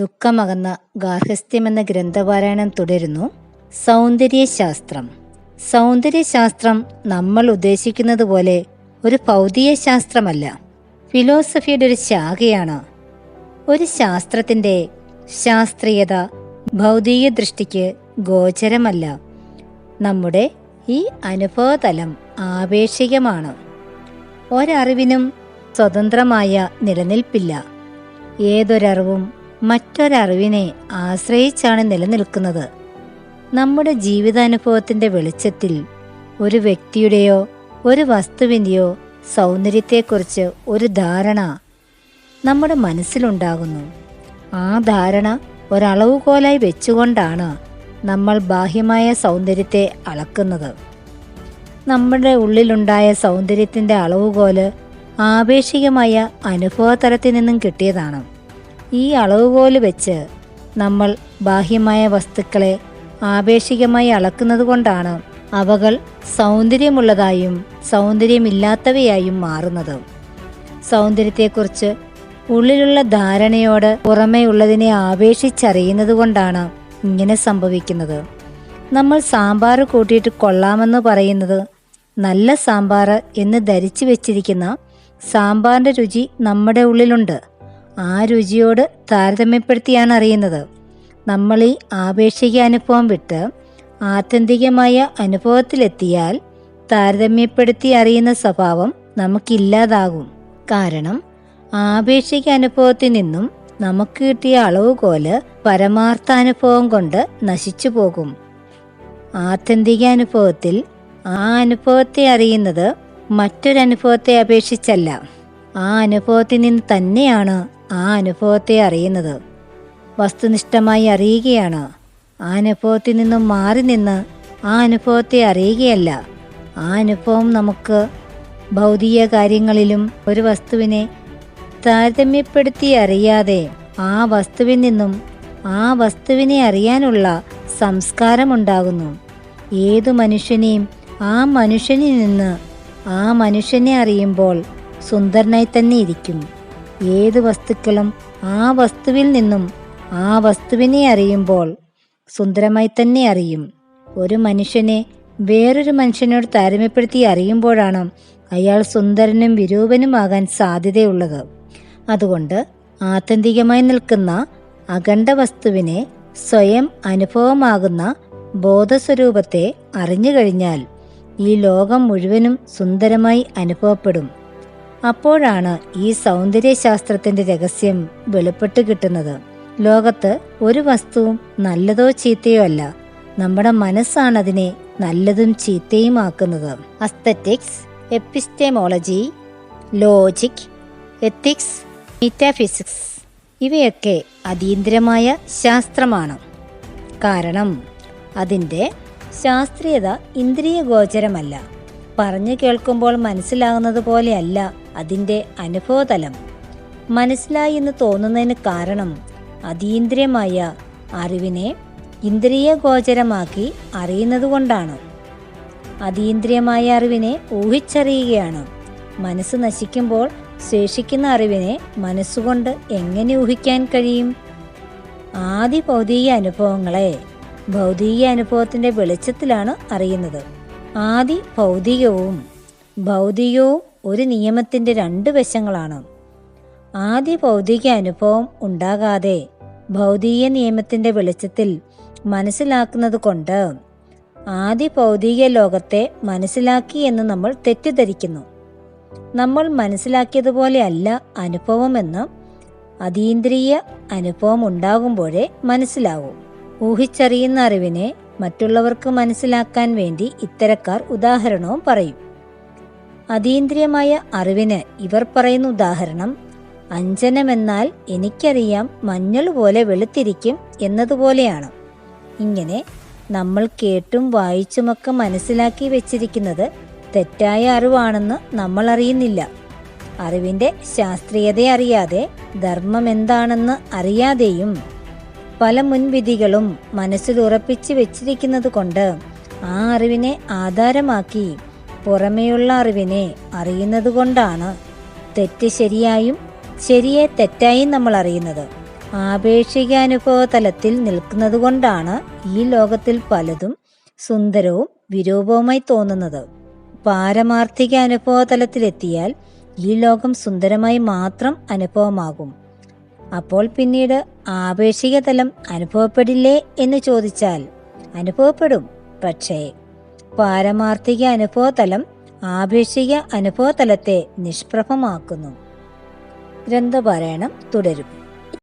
ദുഃഖമകന്ന ഗാർഹസ്ഥ്യമെന്ന ഗ്രന്ഥപാരായണം തുടരുന്നു. സൗന്ദര്യശാസ്ത്രം. സൗന്ദര്യശാസ്ത്രം നമ്മൾ ഉദ്ദേശിക്കുന്നത് പോലെ ഒരു ഭൗതിക ശാസ്ത്രമല്ല. ഫിലോസഫിയുടെ ഒരു ശാഖയാണ്. ഒരു ശാസ്ത്രത്തിന്റെ ശാസ്ത്രീയത ഭൗതിക ദൃഷ്ടിക്ക് ഗോചരമല്ല. നമ്മുടെ ഈ അനുഭവതലം ആപേക്ഷികമാണ്. ഒരറിവിനും സ്വതന്ത്രമായ നിലനിൽപ്പില്ല. ഏതൊരറിവും മറ്റൊരറിവിനെ ആശ്രയിച്ചാണ് നിലനിൽക്കുന്നത്. നമ്മുടെ ജീവിതാനുഭവത്തിന്റെ വെളിച്ചത്തിൽ ഒരു വ്യക്തിയുടെയോ ഒരു വസ്തുവിന്റെയോ സൗന്ദര്യത്തെക്കുറിച്ച് ഒരു ധാരണ നമ്മുടെ മനസ്സിലുണ്ടാകുന്നു. ആ ധാരണ ഒരളവുകോലായി വെച്ചുകൊണ്ടാണ് നമ്മൾ ബാഹ്യമായ സൗന്ദര്യത്തെ അളക്കുന്നത്. നമ്മുടെ ഉള്ളിലുണ്ടായ സൗന്ദര്യത്തിന്റെ അളവുകോൽ ആപേക്ഷികമായ അനുഭവതലത്തിൽ നിന്നും കിട്ടിയതാണ്. ഈ അളവുകോൽ വെച്ച് നമ്മൾ ബാഹ്യമായ വസ്തുക്കളെ ആപേക്ഷികമായി അളക്കുന്നത് കൊണ്ടാണ് അവകൾ സൗന്ദര്യമുള്ളതായും സൗന്ദര്യമില്ലാത്തവയായും മാറുന്നത്. സൗന്ദര്യത്തെക്കുറിച്ച് ഉള്ളിലുള്ള ധാരണയോട് പുറമേയുള്ളതിനെ ആപേക്ഷിച്ചറിയുന്നത് കൊണ്ടാണ് ഇങ്ങനെ സംഭവിക്കുന്നത്. നമ്മൾ സാമ്പാർ കൂട്ടിയിട്ട് കൊള്ളാമെന്ന് പറയുന്നത് നല്ല സാമ്പാർ എന്ന് ധരിച്ചു വെച്ചിരിക്കുന്ന സാമ്പാറിന്റെ രുചി നമ്മുടെ ഉള്ളിലുണ്ട്. ആ രുചിയോട് താരതമ്യപ്പെടുത്തിയാണ് അറിയുന്നത് നമ്മൾ ഈ ആപേക്ഷിക അനുഭവം വിട്ട് ആത്യന്തികമായ അനുഭവത്തിലെത്തിയാൽ താരതമ്യപ്പെടുത്തി അറിയുന്ന സ്വഭാവം നമുക്കില്ലാതാകും. കാരണം ആപേക്ഷിക അനുഭവത്തിൽ നിന്നും നമുക്ക് കിട്ടിയ അളവുകോൽ പരമാർത്ഥാനുഭവം കൊണ്ട് നശിച്ചു പോകും ആത്യന്തിക അനുഭവത്തിൽ ആ അനുഭവത്തെ അറിയുന്നത് മറ്റൊരനുഭവത്തെ അപേക്ഷിച്ചല്ല. ആ അനുഭവത്തിൽ നിന്ന് തന്നെയാണ് ആ അനുഭവത്തെ അറിയുന്നത്. വസ്തുനിഷ്ഠമായി അറിയുകയാണ്. ആ അനുഭവത്തിൽ നിന്നും മാറി നിന്ന് ആ അനുഭവത്തെ അറിയുകയല്ല. ആ അനുഭവം നമുക്ക് ഭൗതിക കാര്യങ്ങളിലും ഒരു വസ്തുവിനെ താരതമ്യപ്പെടുത്തി അറിയാതെ ആ വസ്തുവിൽ നിന്നും ആ വസ്തുവിനെ അറിയാനുള്ള സംസ്കാരമുണ്ടാകുന്നു. ഏതു മനുഷ്യനെയും ആ മനുഷ്യനിൽ നിന്ന് ആ മനുഷ്യനെ അറിയുമ്പോൾ സുന്ദരനായി തന്നെ ഇരിക്കും. ഏത് വസ്തുക്കളും ആ വസ്തുവിൽ നിന്നും ആ വസ്തുവിനെ അറിയുമ്പോൾ സുന്ദരമായി തന്നെ അറിയും. ഒരു മനുഷ്യനെ വേറൊരു മനുഷ്യനോട് താരതമ്യപ്പെടുത്തി അറിയുമ്പോഴാണ് അയാൾ സുന്ദരനും വിരൂപനുമാകാൻ സാധ്യതയുള്ളത്. അതുകൊണ്ട് ആത്യന്തികമായി നിൽക്കുന്ന അഖണ്ഡ വസ്തുവിനെ സ്വയം അനുഭവമാകുന്ന ബോധസ്വരൂപത്തെ അറിഞ്ഞു കഴിഞ്ഞാൽ ഈ ലോകം മുഴുവനും സുന്ദരമായി അനുഭവപ്പെടും. അപ്പോഴാണ് ഈ സൗന്ദര്യശാസ്ത്രത്തിന്റെ രഹസ്യം വെളിപ്പെട്ട് കിട്ടുന്നത്. ലോകത്ത് ഒരു വസ്തുവും നല്ലതോ ചീത്തയോ അല്ല. നമ്മുടെ മനസ്സാണ് അതിനെ നല്ലതും ചീത്തയും ആക്കുന്നത്. അസ്തറ്റിക്സ് എപ്പിസ്റ്റെമോളജി ലോജിക് എത്തിക്സ് മീറ്റാഫിസിക്സ് ഇവയൊക്കെ അതീന്ദ്രമായ ശാസ്ത്രമാണ്. കാരണം അതിന്റെ ശാസ്ത്രീയത ഇന്ദ്രിയ ഗോചരമല്ല പറഞ്ഞു കേൾക്കുമ്പോൾ മനസ്സിലാകുന്നത് പോലെയല്ല അതിന്റെ അനുഭവതലം. മനസ്സിലായി എന്ന് തോന്നുന്നതിന് കാരണം അതീന്ദ്രിയമായ അറിവിനെ ഇന്ദ്രിയ ഗോചരമാക്കി അറിയുന്നതുകൊണ്ടാണ്. അതീന്ദ്രിയമായ അറിവിനെ ഊഹിച്ചറിയുകയാണ്. മനസ്സ് നശിക്കുമ്പോൾ ശേഷിക്കുന്ന അറിവിനെ മനസ്സുകൊണ്ട് എങ്ങനെ ഊഹിക്കാൻ കഴിയും? ആദ്യ ഭൗതിക അനുഭവങ്ങളെ ഭൗതിക അനുഭവത്തിന്റെ വെളിച്ചത്തിലാണ് അറിയുന്നത്. ആദി ഭൗതികവും ഭൗതികവും ഒരു നിയമത്തിന്റെ രണ്ട് വശങ്ങളാണ്. ആദ്യ ഭൗതിക അനുഭവം ഉണ്ടാകാതെ ഭൗതിക നിയമത്തിന്റെ വെളിച്ചത്തിൽ മനസ്സിലാക്കുന്നത് കൊണ്ട് ആദ്യ ഭൗതിക ലോകത്തെ മനസ്സിലാക്കി എന്ന് നമ്മൾ തെറ്റിദ്ധരിക്കുന്നു. നമ്മൾ മനസ്സിലാക്കിയതുപോലെയല്ല അനുഭവമെന്ന് അതീന്ദ്രിയ അനുഭവം ഉണ്ടാകുമ്പോഴേ മനസ്സിലാവും. ഊഹിച്ചറിയുന്ന അറിവിനെ മറ്റുള്ളവർക്ക് മനസ്സിലാക്കാൻ വേണ്ടി ഇത്തരക്കാർ ഉദാഹരണവും പറയും. അതീന്ദ്രിയമായ അറിവിന് ഇവർ പറയുന്ന ഉദാഹരണം അഞ്ജനമെന്നാൽ എനിക്കറിയാം മഞ്ഞൾ പോലെ വെളുത്തിരിക്കും എന്നതുപോലെയാണ്. ഇങ്ങനെ നമ്മൾ കേട്ടും വായിച്ചുമൊക്കെ മനസ്സിലാക്കി വെച്ചിരിക്കുന്നത് തെറ്റായ അറിവാണെന്ന് നമ്മൾ അറിയുന്നില്ല. അറിവിന്റെ ശാസ്ത്രീയത അറിയാതെ ധർമ്മം എന്താണെന്ന് അറിയാതെയും പല മുൻവിധികളും മനസ്സിൽ ഉറപ്പിച്ച് വെച്ചിരിക്കുന്നത് കൊണ്ട് ആ അറിവിനെ ആധാരമാക്കി പുറമേയുള്ള അറിവിനെ അറിയുന്നത് കൊണ്ടാണ് തെറ്റ് ശരിയായും ശരിയെ തെറ്റായും നമ്മൾ അറിയുന്നത്. ആപേക്ഷിക തലത്തിൽ നിൽക്കുന്നതുകൊണ്ടാണ് ഈ ലോകത്തിൽ പലതും സുന്ദരവും വിരൂപവുമായി തോന്നുന്നത്. പാരമാർത്ഥിക അനുഭവ തലത്തിലെത്തിയാൽ ഈ ലോകം സുന്ദരമായി മാത്രം അനുഭവമാകും. അപ്പോൾ പിന്നീട് ആപേക്ഷിക തലം അനുഭവപ്പെടില്ലേ എന്ന് ചോദിച്ചാൽ അനുഭവപ്പെടും. പക്ഷേ പാരമാർത്ഥിക അനുഭവതലം ആപേക്ഷിക അനുഭവതലത്തെ നിഷ്പ്രഭമാക്കുന്നു. ഗ്രന്ഥപാരായണം തുടരും.